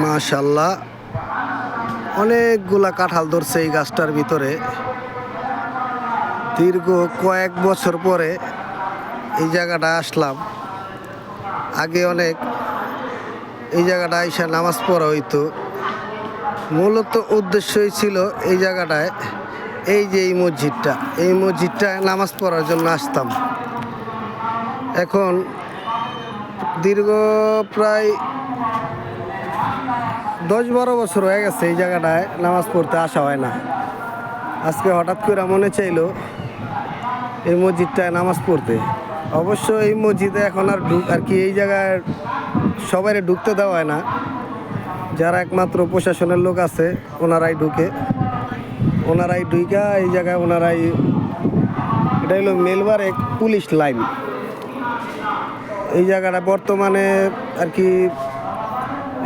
মাশাল্লাহ অনেকগুলা কাঁঠাল ধরছে এই গাছটার ভিতরে। দীর্ঘ কয়েক বছর পরে এই জায়গাটা আসলাম। আগে অনেক এই জায়গাটা এসে নামাজ পড়া হইতো। মূলত উদ্দেশ্যই ছিল এই জায়গাটায় এই যে এই মসজিদটা, এই মসজিদটায় নামাজ পড়ার জন্য আসতাম। এখন দীর্ঘ প্রায় দশ বারো বছর হয়ে গেছে এই জায়গাটায় নামাজ পড়তে আসা হয় না। আজকে হঠাৎ করে মনে চাইলো এই মসজিদটায় নামাজ পড়তে। অবশ্য এই মসজিদে এখন আর ঢুক আর কি এই জায়গায় সবাই ঢুকতে দেওয়া হয় না। যারা একমাত্র প্রশাসনের লোক আছে, ওনারাই ঢুকে। ওনারাই ঢুকা এই জায়গায় ওনারাই এটা হলো মেলবার এক পুলিশ লাইন। এই জায়গাটা বর্তমানে আর কি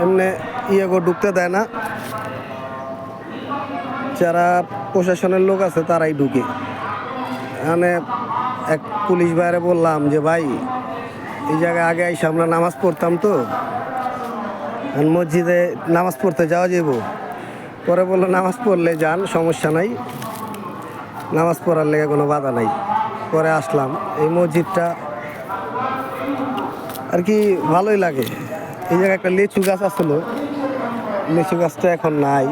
এমনি ইয়ে গো ঢুকতে দেয় না। যারা প্রশাসনের লোক আছে তারাই ঢুকে। মানে এক পুলিশ বাইরে বললাম যে, ভাই, এই জায়গায় আগে এসে আমরা নামাজ পড়তাম তো। মসজিদে নামাজ পড়তে যাওয়া যাব পরে বলল, নামাজ পড়লে যান, সমস্যা নাই। নামাজ পড়ার লেগে কোনো বাধা নাই। পরে আসলাম। এই মসজিদটা আর কি ভালোই লাগে। এই জায়গায় একটা লিচু গাছ আসলো। লিচু গাছটা এখন নাই।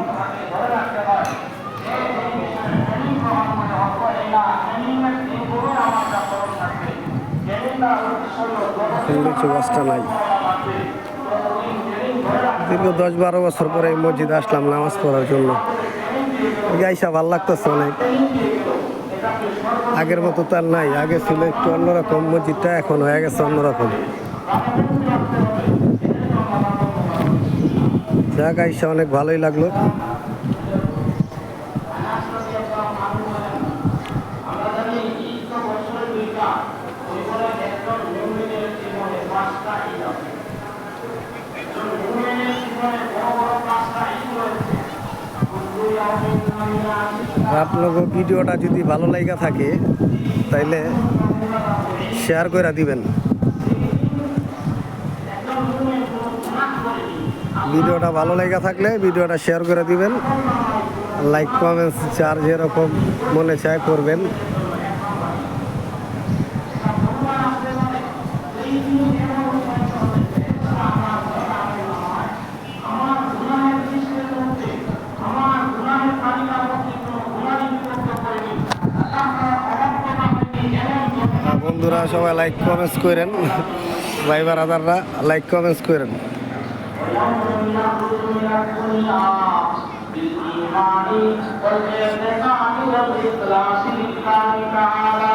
লিচু গাছটা নাই। দীর্ঘ দশ বারো বছর পরে এই মসজিদে আসলাম নামাজ পড়ার জন্য। গাইসা ভালো লাগতেছে অনেক। আগের মতো তার নাই, আগে ছিল একটু অন্যরকম, মসজিদটা এখন হয়ে গেছে অন্যরকম। যাক, আইসা অনেক ভালোই লাগল। আপনার ভিডিওটা যদি ভালো লাগা থাকে, তাইলে শেয়ার করে দিবেন। ভিডিওটা ভালো লেগে থাকলে ভিডিওটা শেয়ার করে দিবেন। লাইক, কমেন্টস চার যেরকম মনে চায় করবেন। বন্ধুরা সবাই লাইক, কমেন্টস করেন। ভাই বারাদাররা, লাইক, কমেন্টস করেন। ولهم يقولون كنا بالإيمان والإعتقاد والإخلاص لله تعالى